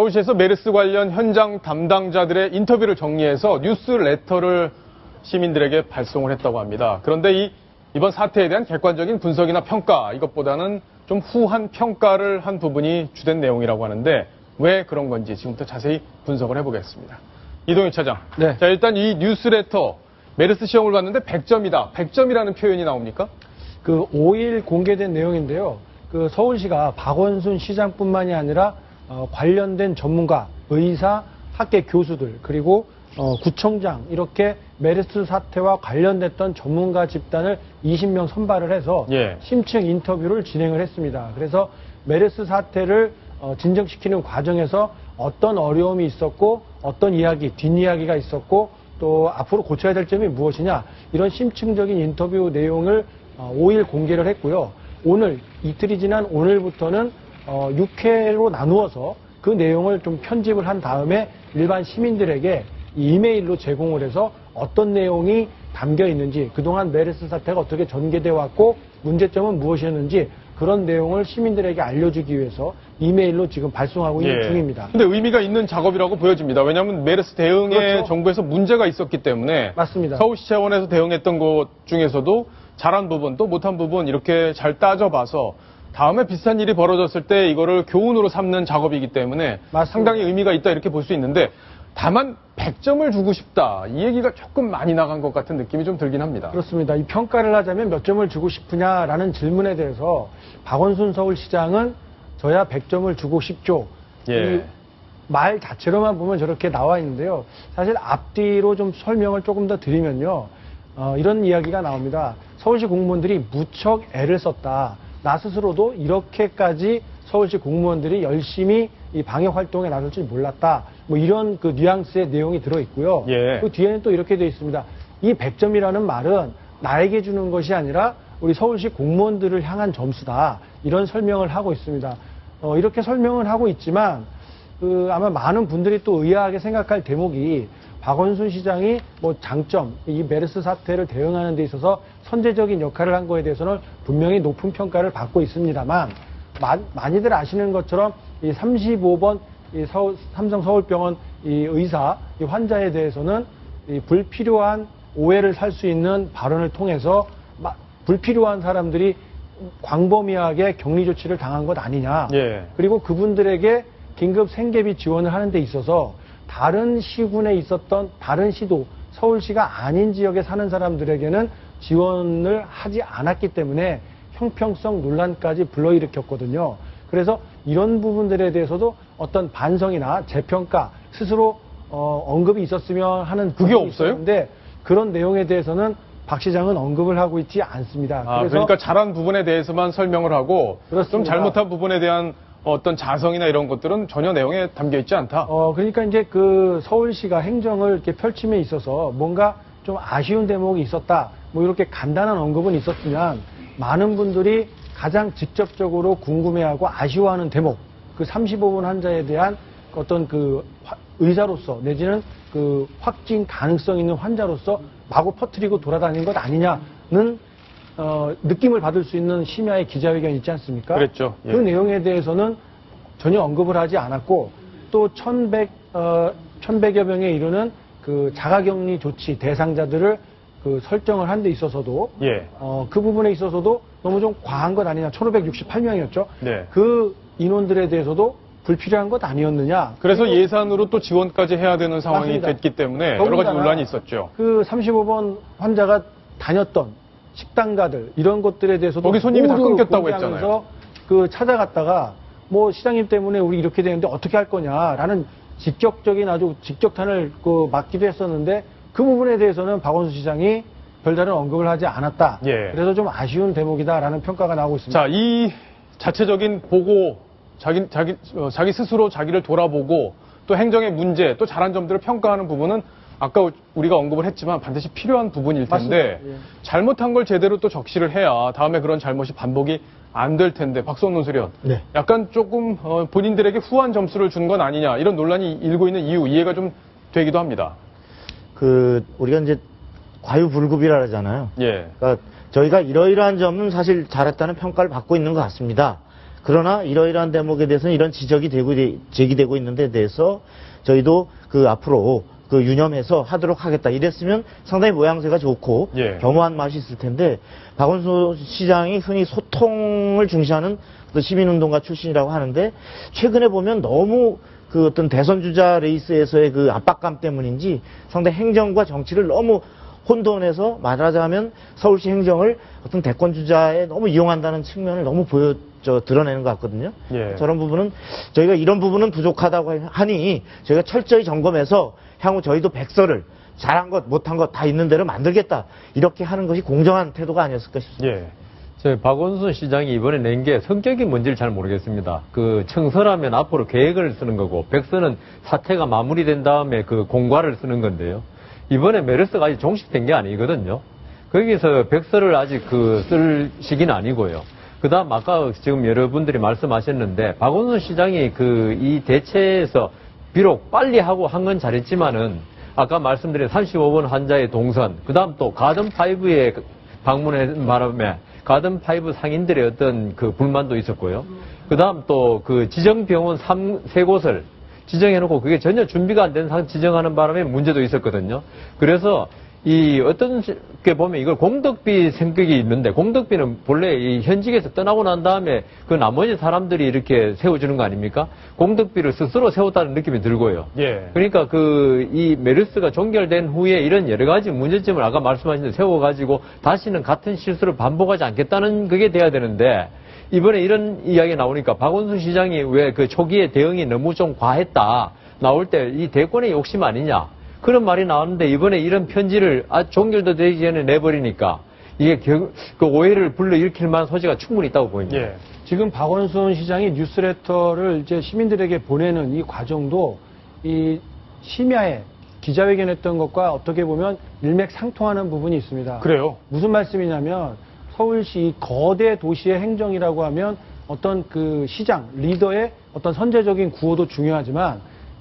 서울시에서 메르스 관련 현장 담당자들의 인터뷰를 정리해서 뉴스 레터를 시민들에게 발송을 했다고 합니다. 그런데 이 이번 사태에 대한 객관적인 분석이나 평가 이것보다는 좀 후한 평가를 한 부분이 주된 내용이라고 하는데 왜 그런 건지 지금부터 자세히 분석을 해보겠습니다. 이동희 차장. 네. 자 일단 이 뉴스레터 메르스 시험을 봤는데 100점이다. 100점이라는 표현이 나옵니까? 그 5일 공개된 내용인데요. 그 서울시가 박원순 시장뿐만이 아니라 어, 관련된 전문가, 의사, 학계 교수들 그리고 어, 구청장 이렇게 메르스 사태와 관련됐던 전문가 집단을 20명 선발을 해서 예. 심층 인터뷰를 진행을 했습니다. 그래서 메르스 사태를 어, 진정시키는 과정에서 어떤 어려움이 있었고 어떤 이야기, 뒷이야기가 있었고 또 앞으로 고쳐야 될 점이 무엇이냐 이런 심층적인 인터뷰 내용을 어, 5일 공개를 했고요. 오늘 이틀이 지난 오늘부터는 어, 6회로 나누어서 그 내용을 좀 편집을 한 다음에 일반 시민들에게 이메일로 제공을 해서 어떤 내용이 담겨 있는지 그동안 메르스 사태가 어떻게 전개돼 왔고 문제점은 무엇이었는지 그런 내용을 시민들에게 알려주기 위해서 이메일로 지금 발송하고 있는 예. 중입니다. 근데 의미가 있는 작업이라고 보여집니다. 왜냐하면 메르스 대응에 그렇죠. 정부에서 문제가 있었기 때문에 맞습니다. 서울시 차원에서 대응했던 것 중에서도 잘한 부분 또 못한 부분 이렇게 잘 따져봐서 다음에 비슷한 일이 벌어졌을 때 이거를 교훈으로 삼는 작업이기 때문에 맞습니다. 상당히 의미가 있다 이렇게 볼 수 있는데 다만 100점을 주고 싶다 이 얘기가 조금 많이 나간 것 같은 느낌이 좀 들긴 합니다. 그렇습니다. 이 평가를 하자면 몇 점을 주고 싶으냐라는 질문에 대해서 박원순 서울시장은 저야 100점을 주고 싶죠. 예. 이말 자체로만 보면 저렇게 나와 있는데요. 사실 앞뒤로 좀 설명을 조금 더 드리면요. 어, 이런 이야기가 나옵니다. 서울시 공무원들이 무척 애를 썼다. 나 스스로도 이렇게까지 서울시 공무원들이 열심히 이 방역 활동에 나설 줄 몰랐다. 뭐 이런 그 뉘앙스의 내용이 들어 있고요. 예. 그 뒤에는 또 이렇게 되어 있습니다. 이 100점이라는 말은 나에게 주는 것이 아니라 우리 서울시 공무원들을 향한 점수다. 이런 설명을 하고 있습니다. 어, 이렇게 설명을 하고 있지만 그 아마 많은 분들이 또 의아하게 생각할 대목이 박원순 시장이 뭐 장점, 이 메르스 사태를 대응하는 데 있어서 선제적인 역할을 한 거에 대해서는 분명히 높은 평가를 받고 있습니다만 마- 많이들 아시는 것처럼 이 35번 이 서울- 삼성 서울병원 이 의사 이 환자에 대해서는 이 불필요한 오해를 살 수 있는 발언을 통해서 마- 불필요한 사람들이 광범위하게 격리 조치를 당한 것 아니냐. 예. 그리고 그분들에게 긴급 생계비 지원을 하는 데 있어서 다른 시군에 있었던 다른 시도 서울시가 아닌 지역에 사는 사람들에게는 지원을 하지 않았기 때문에 형평성 논란까지 불러일으켰거든요. 그래서 이런 부분들에 대해서도 어떤 반성이나 재평가 스스로 어, 언급이 있었으면 하는 그게 없어요? 있었는데 그런 내용에 대해서는 박 시장은 언급을 하고 있지 않습니다. 아, 그러니까 잘한 부분에 대해서만 설명을 하고 좀 그렇습니다. 잘못한 부분에 대한 어떤 자성이나 이런 것들은 전혀 내용에 담겨 있지 않다. 어, 그러니까 이제 그 서울시가 행정을 이렇게 펼침에 있어서 뭔가 좀 아쉬운 대목이 있었다. 뭐 이렇게 간단한 언급은 있었지만 많은 분들이 가장 직접적으로 궁금해하고 아쉬워하는 대목, 그 35분 환자에 대한 어떤 그 화- 의사로서 내지는 그 확진 가능성 있는 환자로서 마구 퍼뜨리고 돌아다닌 것 아니냐는 어, 느낌을 받을 수 있는 심야의 기자회견이 있지 않습니까? 그랬죠. 예. 그 내용에 대해서는 전혀 언급을 하지 않았고 또 1100, 어, 1100여 명에 이르는 그 자가격리 조치 대상자들을 그 설정을 한 데 있어서도 예. 어, 그 부분에 있어서도 너무 좀 과한 것 아니냐. 1568명이었죠. 네. 그 인원들에 대해서도 불필요한 것 아니었느냐. 그래서 예산으로 또 지원까지 해야 되는 상황이 맞습니다. 됐기 때문에 여러 가지 논란이 있었죠. 그 35번 환자가 다녔던 식당가들 이런 것들에 대해서도 거기 손님이 다 끊겼다고 했잖아요. 그 찾아갔다가 뭐 시장님 때문에 우리 이렇게 되는데 어떻게 할 거냐라는 직격적인 아주 직격탄을 그 맞기도 했었는데 그 부분에 대해서는 박원순 시장이 별다른 언급을 하지 않았다. 예. 그래서 좀 아쉬운 대목이다라는 평가가 나오고 있습니다. 자, 이 자체적인 보고 자기 자기 어, 자기 스스로 자기를 돌아보고 또 행정의 문제 또 잘한 점들을 평가하는 부분은 아까 우리가 언급을 했지만 반드시 필요한 부분일 텐데. 예. 잘못한 걸 제대로 또 적시를 해야 다음에 그런 잘못이 반복이 안 될 텐데 박성훈 논술위원 네. 약간 조금 어, 본인들에게 후한 점수를 준 건 아니냐 이런 논란이 일고 있는 이유 이해가 좀 되기도 합니다. 그 우리가 이제 과유불급이라 하잖아요. 예. 그러니까 저희가 이러이러한 점은 사실 잘했다는 평가를 받고 있는 것 같습니다. 그러나 이러이러한 대목에 대해서는 이런 지적이 되고 제기되고 있는 데 대해서 저희도 그 앞으로 그 유념해서 하도록 하겠다. 이랬으면 상당히 모양새가 좋고 예. 겸허한 맛이 있을 텐데 박원순 시장이 흔히 소통을 중시하는 시민운동가 출신이라고 하는데 최근에 보면 너무 그 어떤 대선 주자 레이스에서의 그 압박감 때문인지 상당히 행정과 정치를 너무 혼돈해서 말하자면 서울시 행정을 어떤 대권 주자에 너무 이용한다는 측면을 너무 보여 저 드러내는 것 같거든요. 예. 저런 부분은 저희가 이런 부분은 부족하다고 하니 저희가 철저히 점검해서 향후 저희도 백서를 잘한 것 못한 것 다 있는 대로 만들겠다 이렇게 하는 것이 공정한 태도가 아니었을까 싶습니다. 예. 저 박원순 시장이 이번에 낸 게 성격이 뭔지를 잘 모르겠습니다. 그 청서라면 앞으로 계획을 쓰는 거고 백서는 사태가 마무리된 다음에 그 공과를 쓰는 건데요. 이번에 메르스가 아직 종식된 게 아니거든요. 거기서 백서를 아직 그 쓸 시기는 아니고요. 그 다음 아까 지금 여러분들이 말씀하셨는데 박원순 시장이 그 이 대체에서 비록 빨리 하고 한 건 잘했지만은 아까 말씀드린 35번 환자의 동선, 그 다음 또 가든5에 방문한 바람에 가든5 상인들의 어떤 그 불만도 있었고요. 그 다음 또 그 지정병원 3, 세 곳을 지정해놓고 그게 전혀 준비가 안 된 상 지정하는 바람에 문제도 있었거든요. 그래서 이 어떤 게 보면 이걸 공덕비 성격이 있는데 공덕비는 본래 이 현직에서 떠나고 난 다음에 그 나머지 사람들이 이렇게 세워주는 거 아닙니까? 공덕비를 스스로 세웠다는 느낌이 들고요. 예. 그러니까 그 이 메르스가 종결된 후에 이런 여러 가지 문제점을 아까 말씀하신 대로 세워가지고 다시는 같은 실수를 반복하지 않겠다는 그게 돼야 되는데 이번에 이런 이야기가 나오니까 박원순 시장이 왜 그 초기에 대응이 너무 좀 과했다 나올 때 이 대권의 욕심 아니냐 그런 말이 나왔는데 이번에 이런 편지를 아 종결도 되기 전에 내버리니까 이게 결- 그 오해를 불러일으킬 만한 소지가 충분히 있다고 보입니다. 예. 지금 박원순 시장이 뉴스레터를 이제 시민들에게 보내는 이 과정도 이 심야에 기자회견했던 것과 어떻게 보면 일맥상통하는 부분이 있습니다. 그래요. 무슨 말씀이냐면 서울시 이 거대 도시의 행정이라고 하면 어떤 그 시장 리더의 어떤 선제적인 구호도 중요하지만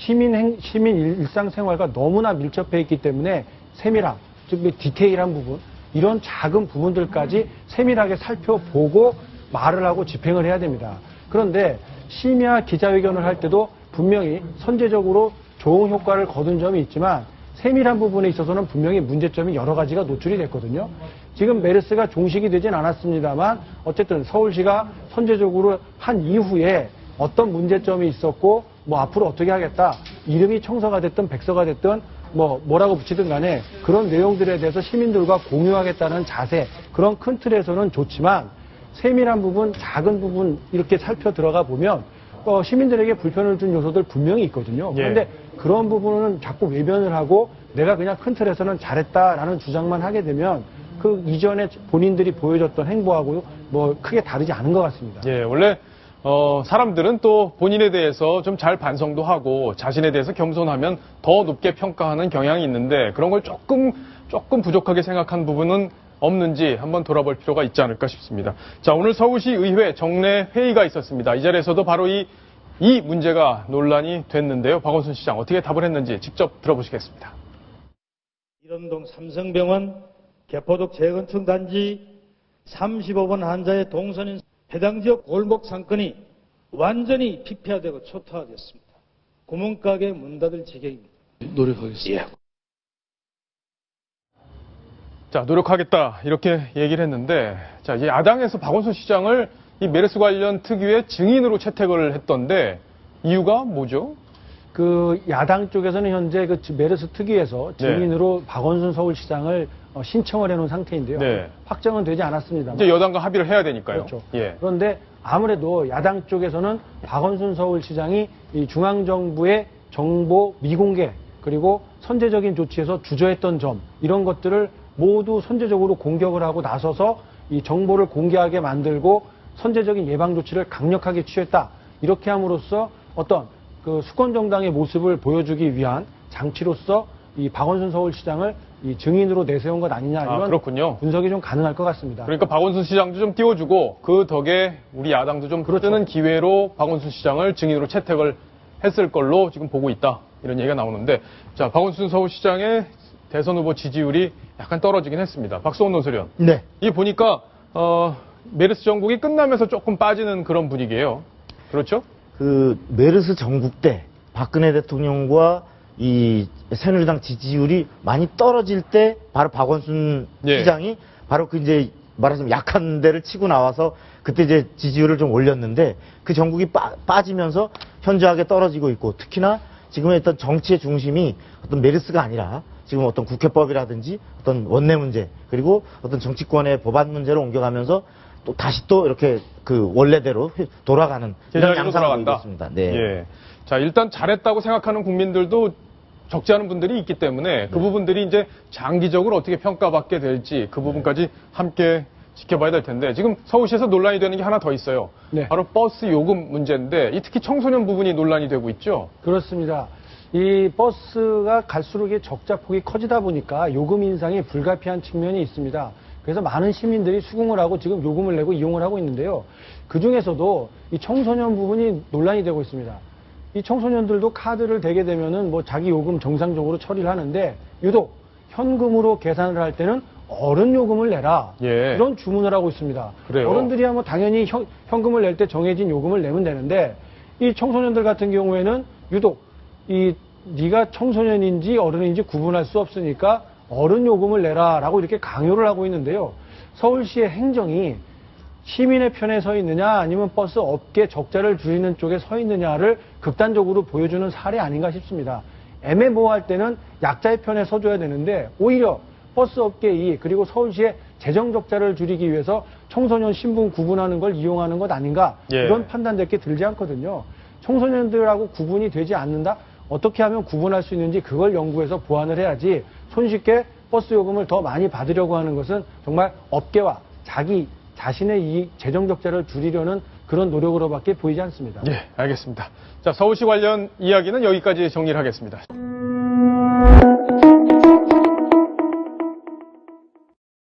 시민 행, 시민 일- 일상생활과 너무나 밀접해 있기 때문에 세밀함, 즉 디테일한 부분 이런 작은 부분들까지 세밀하게 살펴보고 말을 하고 집행을 해야 됩니다. 그런데 심야 기자회견을 할 때도 분명히 선제적으로 좋은 효과를 거둔 점이 있지만 세밀한 부분에 있어서는 분명히 문제점이 여러 가지가 노출이 됐거든요. 지금 메르스가 종식이 되진 않았습니다만 어쨌든 서울시가 선제적으로 한 이후에 어떤 문제점이 있었고 뭐 앞으로 어떻게 하겠다 이름이 청서가 됐든 백서가 됐든 뭐 뭐라고 붙이든 간에 그런 내용들에 대해서 시민들과 공유하겠다는 자세 그런 큰 틀에서는 좋지만 세밀한 부분 작은 부분 이렇게 살펴 들어가 보면 어, 시민들에게 불편을 준 요소들 분명히 있거든요. 예. 그런데 그런 부분은 자꾸 외면을 하고 내가 그냥 큰 틀에서는 잘했다라는 주장만 하게 되면 그 이전에 본인들이 보여줬던 행보하고 뭐 크게 다르지 않은 것 같습니다. 예, 원래 어, 사람들은 또 본인에 대해서 좀 잘 반성도 하고 자신에 대해서 겸손하면 더 높게 평가하는 경향이 있는데 그런 걸 조금 조금 부족하게 생각한 부분은 없는지 한번 돌아볼 필요가 있지 않을까 싶습니다. 자, 오늘 서울시 의회 정례 회의가 있었습니다. 이 자리에서도 바로 이, 이 문제가 논란이 됐는데요. 박원순 시장 어떻게 답을 했는지 직접 들어보시겠습니다. 일원동 삼성병원 개포동 재건축 단지 35번 환자의 동선인 해당 지역 골목 상권이 완전히 피폐화되고 초토화됐습니다. 구멍가게 문 닫을 지경입니다. 노력하겠습니다. 자, 노력하겠다. 이렇게 얘기를 했는데, 자, 이 야당에서 박원순 시장을 이 메르스 관련 특유의 증인으로 채택을 했던데, 이유가 뭐죠? 그 야당 쪽에서는 현재 그 메르스 특위에서 네. 증인으로 박원순 서울시장을 어, 신청을 해놓은 상태인데요. 네. 확정은 되지 않았습니다. 이제 여당과 합의를 해야 되니까요. 그렇죠. 예. 그런데 아무래도 야당 쪽에서는 박원순 서울시장이 이 중앙정부의 정보 미공개 그리고 선제적인 조치에서 주저했던 점 이런 것들을 모두 선제적으로 공격을 하고 나서서 이 정보를 공개하게 만들고 선제적인 예방 조치를 강력하게 취했다 이렇게 함으로써 어떤 그 수권 정당의 모습을 보여주기 위한 장치로서 이 박원순 서울시장을 이 증인으로 내세운 것 아니냐 아, 이런 그렇군요. 분석이 좀 가능할 것 같습니다. 그러니까 박원순 시장도 좀 띄워주고, 그 덕에 우리 야당도 좀 그렇죠. 뜨는 기회로 박원순 시장을 증인으로 채택을 했을 걸로 지금 보고 있다. 이런 얘기가 나오는데, 자, 박원순 서울시장의 대선 후보 지지율이 약간 떨어지긴 했습니다. 박수원 논설위원. 네. 이 보니까 어, 메르스 정국이 끝나면서 조금 빠지는 그런 분위기예요. 그렇죠? 그 메르스 전국 때 박근혜 대통령과 이 새누리당 지지율이 많이 떨어질 때 바로 박원순 예. 시장이 바로 그 이제 말하자면 약한 데를 치고 나와서 그때 이제 지지율을 좀 올렸는데 그 전국이 빠, 빠지면서 현저하게 떨어지고 있고 특히나 지금의 어떤 정치의 중심이 어떤 메르스가 아니라 지금 어떤 국회법이라든지 어떤 원내 문제 그리고 어떤 정치권의 법안 문제로 옮겨가면서 또 다시 또 이렇게 그 원래대로 돌아가는 이런 양상을 돌아간다. 있습니다. 네. 예. 자, 일단 잘했다고 생각하는 국민들도 적지 않은 분들이 있기 때문에 그 부분들이 이제 장기적으로 어떻게 평가받게 될지 그 부분까지 함께 지켜봐야 될 텐데 지금 서울시에서 논란이 되는 게 하나 더 있어요. 네. 바로 버스 요금 문제인데 이 특히 청소년 부분이 논란이 되고 있죠. 그렇습니다. 이 버스가 갈수록 이 적자폭이 커지다 보니까 요금 인상이 불가피한 측면이 있습니다. 그래서 많은 시민들이 수긍을 하고 지금 요금을 내고 이용을 하고 있는데요. 그 중에서도 이 청소년 부분이 논란이 되고 있습니다. 이 청소년들도 카드를 대게 되면은 뭐 자기 요금 정상적으로 처리를 하는데 유독 현금으로 계산을 할 때는 어른 요금을 내라 예. 이런 주문을 하고 있습니다. 그래요? 어른들이야 뭐 당연히 현, 현금을 낼 때 정해진 요금을 내면 되는데 이 청소년들 같은 경우에는 유독 이 네가 청소년인지 어른인지 구분할 수 없으니까 어른 요금을 내라라고 이렇게 강요를 하고 있는데요. 서울시의 행정이 시민의 편에 서 있느냐 아니면 버스 업계 적자를 줄이는 쪽에 서 있느냐를 극단적으로 보여주는 사례 아닌가 싶습니다. 애매모호할 때는 약자의 편에 서줘야 되는데 오히려 버스 업계 이익 그리고 서울시의 재정 적자를 줄이기 위해서 청소년 신분 구분하는 걸 이용하는 것 아닌가 예. 이런 판단밖에 들지 않거든요. 청소년들하고 구분이 되지 않는다? 어떻게 하면 구분할 수 있는지 그걸 연구해서 보완을 해야지 손쉽게 버스 요금을 더 많이 받으려고 하는 것은 정말 업계와 자기 자신의 이 재정 적자를 줄이려는 그런 노력으로밖에 보이지 않습니다. 예, 알겠습니다. 자, 서울시 관련 이야기는 여기까지 정리를 하겠습니다.